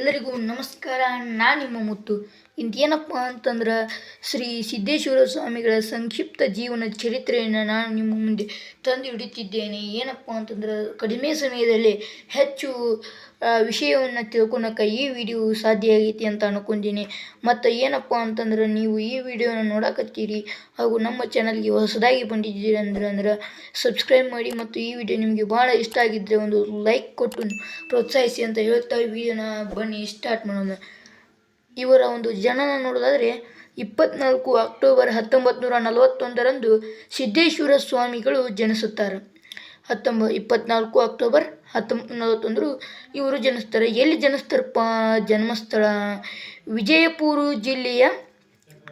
ಎಲ್ಲರಿಗೂ ನಮಸ್ಕಾರ. ನಾನು ನಿಮ್ಮ ಮುತ್ತು. ಇಂದೇನಪ್ಪ ಅಂತಂದ್ರೆ ಶ್ರೀ ಸಿದ್ದೇಶ್ವರ ಸ್ವಾಮಿಗಳ ಸಂಕ್ಷಿಪ್ತ ಜೀವನ ಚರಿತ್ರೆಯನ್ನು ನಾನು ನಿಮ್ಮ ಮುಂದೆ ತಂದು ಹಿಡಿತಿದ್ದೇನೆ ಏನಪ್ಪ ಅಂತಂದ್ರೆ ಕಡಿಮೆ ಸಮಯದಲ್ಲಿ ಹೆಚ್ಚು ವಿಷಯವನ್ನು ತಿಳ್ಕೊಳಕ್ಕೆ ಈ ವಿಡಿಯೋ ಸಾಧ್ಯ ಆಗೈತಿ ಅಂತ ಅನ್ಕೊಂಡೀನಿ. ಮತ್ತು ಏನಪ್ಪ ಅಂತಂದ್ರೆ ನೀವು ಈ ವಿಡಿಯೋನ ನೋಡಕತ್ತೀರಿ ಹಾಗೂ ನಮ್ಮ ಚಾನಲ್ಗೆ ಹೊಸದಾಗಿ ಬಂದಿದ್ದೀರಿ ಅಂದ್ರೆ ಅಂದ್ರೆ ಸಬ್ಸ್ಕ್ರೈಬ್ ಮಾಡಿ ಮತ್ತು ಈ ವಿಡಿಯೋ ನಿಮಗೆ ಭಾಳ ಇಷ್ಟ ಆಗಿದ್ದರೆ ಒಂದು ಲೈಕ್ ಕೊಟ್ಟು ಪ್ರೋತ್ಸಾಹಿಸಿ ಅಂತ ಹೇಳ್ತಾ ವಿಡಿಯೋನ ಬನ್ನಿ ಸ್ಟಾರ್ಟ್ ಮಾಡೋಣ. ಇವರ ಒಂದು ಜನನ ನೋಡೋದಾದರೆ ಇಪ್ಪತ್ನಾಲ್ಕು ಅಕ್ಟೋಬರ್ ಹತ್ತೊಂಬತ್ತು ನೂರ ನಲವತ್ತೊಂದರಂದು ಸಿದ್ದೇಶ್ವರ ಸ್ವಾಮಿಗಳು ಜನಿಸುತ್ತಾರೆ. ಹತ್ತೊಂಬ, ಇಪ್ಪತ್ನಾಲ್ಕು ಅಕ್ಟೋಬರ್ ಹತ್ತೊಂಬತ್ತು ನಲವತ್ತೊಂದರು ಇವರು ಜನಿಸ್ತಾರೆ. ಎಲ್ಲಿ ಜನಿಸ್ತಾರಪ್ಪ? ಜನ್ಮಸ್ಥಳ, ವಿಜಯಪುರ ಜಿಲ್ಲೆಯ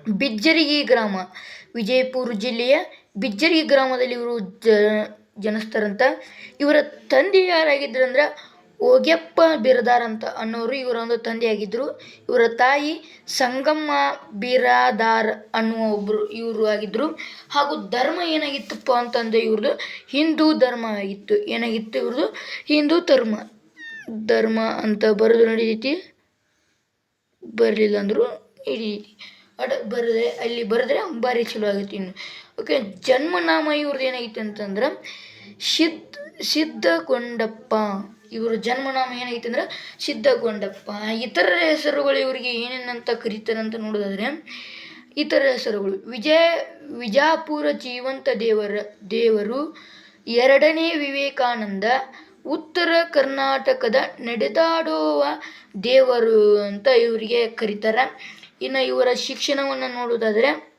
ಬಿಜ್ಜರಿಗಿ ಗ್ರಾಮ. ವಿಜಯಪುರ ಜಿಲ್ಲೆಯ ಬಿಜ್ಜರಿಗಿ ಗ್ರಾಮದಲ್ಲಿ ಇವರು ಜ, ಜನಿಸ್ತಾರಂತ. ಇವರ ತಂದೆ ಯಾರಾಗಿದ್ರಂದ್ರೆ ಓಗ್ಯಪ್ಪ ಬಿರದಾರ್ ಅಂತ ಅನ್ನೋರು ಇವರ ಒಂದು ತಂದೆಯಾಗಿದ್ದರು ಇವರ ತಾಯಿ ಸಂಗಮ್ಮ ಬಿರಾದಾರ್ ಅನ್ನುವ ಒಬ್ಬರು ಇವರು ಆಗಿದ್ದರು ಹಾಗೂ ಧರ್ಮ ಏನಾಗಿತ್ತಪ್ಪ ಅಂತಂದರೆ ಇವ್ರದ್ದು ಹಿಂದೂ ಧರ್ಮ ಆಗಿತ್ತು. ಏನಾಗಿತ್ತು ಇವ್ರದ್ದು ಹಿಂದೂ ಧರ್ಮ. ಧರ್ಮ ಅಂತ ಬರೆದು ನಡೀತೈತಿ ಬರಲಿಲ್ಲ ಅಂದರು ಹಿಡೀತಿ ಅಡ ಬರೆದ್ರೆ ಅಲ್ಲಿ ಬರೆದ್ರೆ ಭಾರಿ ಚಲೋ ಆಗುತ್ತೆ ಇನ್ನು. ಓಕೆ, ಜನ್ಮನಾಮ ಇವ್ರದ್ದು ಏನಾಗಿತ್ತು ಅಂತಂದ್ರೆ, ಸಿದ್ಧ, ಸಿದ್ಧಗೊಂಡಪ್ಪ ಇವ್ರ ಜನ್ಮನಾಮ ಏನಾಗಿತ್ತು ಅಂದ್ರೆ ಸಿದ್ಧಗೊಂಡಪ್ಪ. ಇತರ ಹೆಸರುಗಳು ಇವರಿಗೆ ಏನೇನಂತ ಕರೀತಾರೆ ಅಂತ ನೋಡೋದಾದ್ರೆ, ಇತರ ಹೆಸರುಗಳು, ವಿಜಯ, ವಿಜಾಪುರ ಜೀವಂತ ದೇವರ, ದೇವರು, ಎರಡನೇ ವಿವೇಕಾನಂದ, ಉತ್ತರ ಕರ್ನಾಟಕದ ನಡೆದಾಡುವ ದೇವರು ಅಂತ ಇವರಿಗೆ ಕರೀತಾರೆ. ಇನ್ನು ಇವರ ಶಿಕ್ಷಣವನ್ನು ನೋಡೋದಾದರೆ,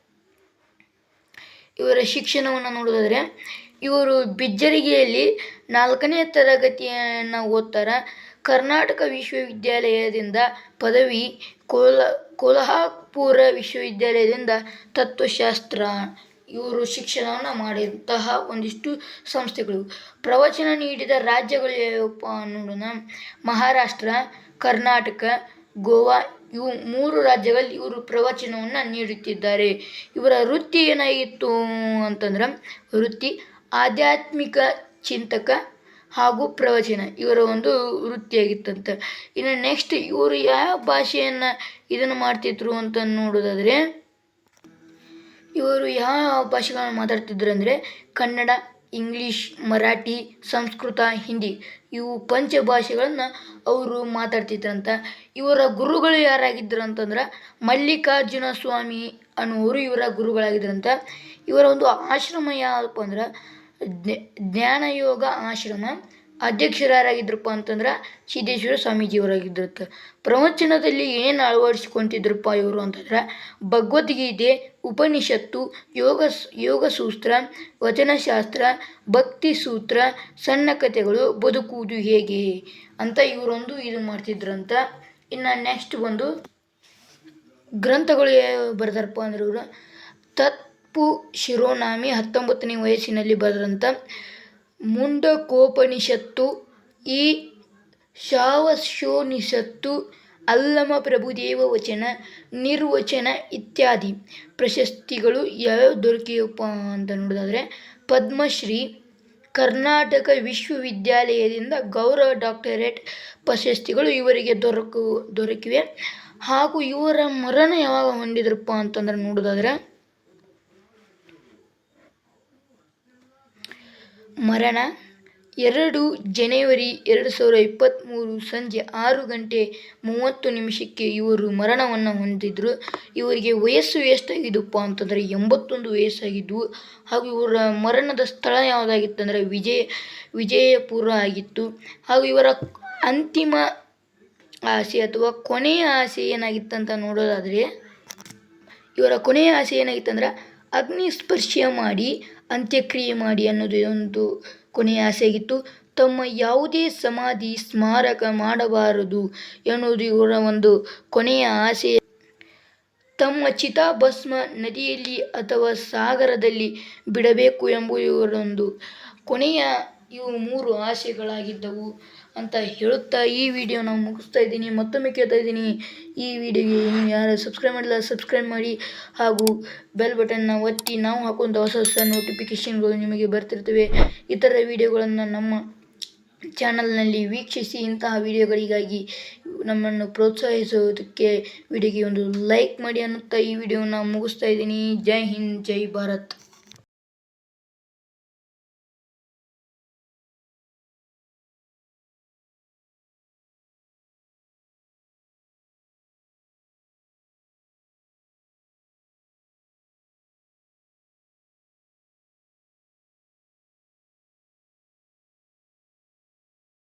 ಇವರ ಶಿಕ್ಷಣವನ್ನು ನೋಡೋದಾದರೆ, ಇವರು ಬಿಜ್ಜರಿಗೆಯಲ್ಲಿ ನಾಲ್ಕನೇ ತರಗತಿಯನ್ನು ಓದ್ತಾರೆ. ಕರ್ನಾಟಕ ವಿಶ್ವವಿದ್ಯಾಲಯದಿಂದ ಪದವಿ ಕೋಲ, ಕೊಲ್ಹಾಪುರ ವಿಶ್ವವಿದ್ಯಾಲಯದಿಂದ ತತ್ವಶಾಸ್ತ್ರ ಇವರು ಶಿಕ್ಷಣವನ್ನು ಮಾಡಿದಂತಹ ಒಂದಿಷ್ಟು ಸಂಸ್ಥೆಗಳು. ಪ್ರವಚನ ನೀಡಿದ ರಾಜ್ಯಗಳು ಯಾವಪ್ಪ ನೋಡೋಣ ಮಹಾರಾಷ್ಟ್ರ, ಕರ್ನಾಟಕ, ಗೋವಾ ಇವು ಮೂರು ರಾಜ್ಯಗಳಲ್ಲಿ ಇವರು ಪ್ರವಚನವನ್ನು ನೀಡುತ್ತಿದ್ದಾರೆ. ಇವರ ವೃತ್ತಿ ಏನಾಗಿತ್ತು ಅಂತಂದ್ರೆ ವೃತ್ತಿ ಆಧ್ಯಾತ್ಮಿಕ ಚಿಂತಕ ಹಾಗೂ ಪ್ರವಚನ. ಇವರ ಒಂದು ವೃತ್ತಿಯಾಗಿತ್ತಂತೆ. ಇನ್ನು ನೆಕ್ಸ್ಟ್ ಇವರು ಯಾವ ಭಾಷೆಯನ್ನು ಇದನ್ನು ಮಾಡ್ತಿದ್ರು ಅಂತ ನೋಡೋದಾದರೆ, ಇವರು ಯಾವ ಭಾಷೆಗಳನ್ನು ಮಾತಾಡ್ತಿದ್ರು ಅಂದರೆ, ಕನ್ನಡ, ಇಂಗ್ಲೀಷ್, ಮರಾಠಿ, ಸಂಸ್ಕೃತ, ಹಿಂದಿ ಇವು ಪಂಚ ಭಾಷೆಗಳನ್ನು ಅವರು ಮಾತಾಡ್ತಿದ್ರಂತ. ಇವರ ಗುರುಗಳು ಯಾರಾಗಿದ್ದರು ಅಂತಂದ್ರೆ, ಮಲ್ಲಿಕಾರ್ಜುನ ಸ್ವಾಮಿ ಅನ್ನುವರು ಇವರ ಗುರುಗಳಾಗಿದ್ದರಂತ ಇವರ ಒಂದು ಆಶ್ರಮ ಯಾವಪ್ಪ ಅಂದ್ರೆ ಜ್ಞಾನಯೋಗ ಆಶ್ರಮ ಅಧ್ಯಕ್ಷರು ಯಾರಾಗಿದ್ರಪ್ಪ ಅಂತಂದ್ರೆ ಸಿದ್ದೇಶ್ವರ ಸ್ವಾಮೀಜಿಯವರಾಗಿದ್ದರು ಪ್ರವಚನದಲ್ಲಿ ಏನು ಅಳವಡಿಸ್ಕೊತಿದ್ರಪ್ಪ ಇವರು ಅಂತಂದ್ರೆ ಭಗವದ್ಗೀತೆ, ಉಪನಿಷತ್ತು, ಯೋಗ ಯೋಗಸೂತ್ರ ವಚನಶಾಸ್ತ್ರ, ಭಕ್ತಿ ಸೂತ್ರ, ಸಣ್ಣ ಕಥೆಗಳು, ಬದುಕುವುದು ಹೇಗೆ ಅಂತ ಇವರೊಂದು ಇದು ಮಾಡ್ತಿದ್ರಂತ. ಇನ್ನು ನೆಕ್ಸ್ಟ್ ಒಂದು ಗ್ರಂಥಗಳು ಯಾವ ಬರ್ದಾರಪ್ಪ ಅಂದ್ರೆ ಇವರು. ತತ್ಪು ಶಿರೋನಾಮಿ ಹತ್ತೊಂಬತ್ತನೇ ವಯಸ್ಸಿನಲ್ಲಿ ಬರೆದಂಥ ಮುಂಡಕೋಪನಿಷತ್ತು, ಈ ಶಾವಶೋನಿಷತ್ತು, ಅಲ್ಲಮ ಪ್ರಭುದೇವ ವಚನ, ನಿರ್ವಚನ ಇತ್ಯಾದಿ ಪ್ರಶಸ್ತಿಗಳು ಯಾವ್ಯಾವ ದೊರಕಿವಪ್ಪ ಅಂತ ನೋಡೋದಾದರೆ ಪದ್ಮಶ್ರೀ, ಕರ್ನಾಟಕ ವಿಶ್ವವಿದ್ಯಾಲಯದಿಂದ ಗೌರವ ಡಾಕ್ಟರೇಟ್ ಪ್ರಶಸ್ತಿಗಳು ಇವರಿಗೆ ದೊರಕು ದೊರಕಿವೆ. ಹಾಗೂ ಇವರ ಮರಣ ಯಾವಾಗ ಹೊಂದಿದ್ರಪ್ಪ ಅಂತಂದ್ರೆ ನೋಡೋದಾದ್ರೆ ಮರಣ. ಎರಡು ಜನವರಿ ಎರಡು ಸಾವಿರದ ಇಪ್ಪತ್ತ್ಮೂರು ಸಂಜೆ ಆರು ಗಂಟೆ ಮೂವತ್ತು ನಿಮಿಷಕ್ಕೆ ಇವರು ಮರಣವನ್ನು ಹೊಂದಿದ್ರು. ಇವರಿಗೆ ವಯಸ್ಸು ಎಷ್ಟಾಗಿದ್ದಪ್ಪ ಅಂತಂದರೆ ಎಂಬತ್ತೊಂದು ವಯಸ್ಸಾಗಿದ್ದವು ಹಾಗೂ ಇವರ ಮರಣದ ಸ್ಥಳ ಯಾವುದಾಗಿತ್ತಂದರೆ ವಿಜಯ, ವಿಜಯಪುರ ಆಗಿತ್ತು. ಹಾಗೂ ಇವರ ಅಂತಿಮ ಆಸೆ ಅಥವಾ ಕೊನೆಯ ಆಸೆ ಏನಾಗಿತ್ತಂತ ನೋಡೋದಾದರೆ, ಇವರ ಕೊನೆಯ ಆಸೆ ಏನಾಗಿತ್ತಂದ್ರೆ ಅಗ್ನಿ ಸ್ಪರ್ಶ ಮಾಡಿ ಅಂತ್ಯಕ್ರಿಯೆ ಮಾಡಿ ಅನ್ನೋದು ಒಂದು ಕೊನೆಯ ಆಸೆಯಾಗಿತ್ತು. ತಮ್ಮ ಯಾವುದೇ ಸಮಾಧಿ ಸ್ಮಾರಕ ಮಾಡಬಾರದು ಎನ್ನುವುದು ಇವರ ಒಂದು ಕೊನೆಯ ಆಸೆ. ತಮ್ಮ ಚಿತಾಭಸ್ಮ ನದಿಯಲ್ಲಿ ಅಥವಾ ಸಾಗರದಲ್ಲಿ ಬಿಡಬೇಕು ಎಂಬುದು ಇವರೊಂದು ಕೊನೆಯ ಇವು ಮೂರು ಆಸೆಗಳಾಗಿದ್ದವು. ಅಂತ ಹೇಳುತ್ತಾ ಈ ವಿಡಿಯೋನ ಮುಗಿಸ್ತಾ ಇದ್ದೀನಿ. ಮತ್ತೊಮ್ಮೆ ಕೇಳ್ತಾ ಇದ್ದೀನಿ. ಈ ವಿಡಿಯೋಗೆ ನೀವು ಯಾರು ಸಬ್ಸ್ಕ್ರೈಬ್ ಮಾಡಿಲ್ಲ ಸಬ್ಸ್ಕ್ರೈಬ್ ಮಾಡಿ. ಹಾಗೂ ಬೆಲ್ ಬಟನ್ನ ಒತ್ತಿ ನಾವು ಹಾಕುವಂಥ ಹೊಸ ಹೊಸ ನೋಟಿಫಿಕೇಷನ್ಗಳು ನಿಮಗೆ ಬರ್ತಿರ್ತವೆ. ಇತರ ವಿಡಿಯೋಗಳನ್ನು ನಮ್ಮ ಚಾನಲ್ನಲ್ಲಿ ವೀಕ್ಷಿಸಿ ಇಂತಹ ವಿಡಿಯೋಗಳಿಗಾಗಿ ನಮ್ಮನ್ನು ಪ್ರೋತ್ಸಾಹಿಸುವುದಕ್ಕೆ ವಿಡಿಯೋಗೆ ಒಂದು ಲೈಕ್ ಮಾಡಿ ಅನ್ನುತ್ತಾ ಈ ವಿಡಿಯೋನ ಮುಗಿಸ್ತಾ ಇದ್ದೀನಿ. ಜೈ ಹಿಂದ್, ಜೈ ಭಾರತ್.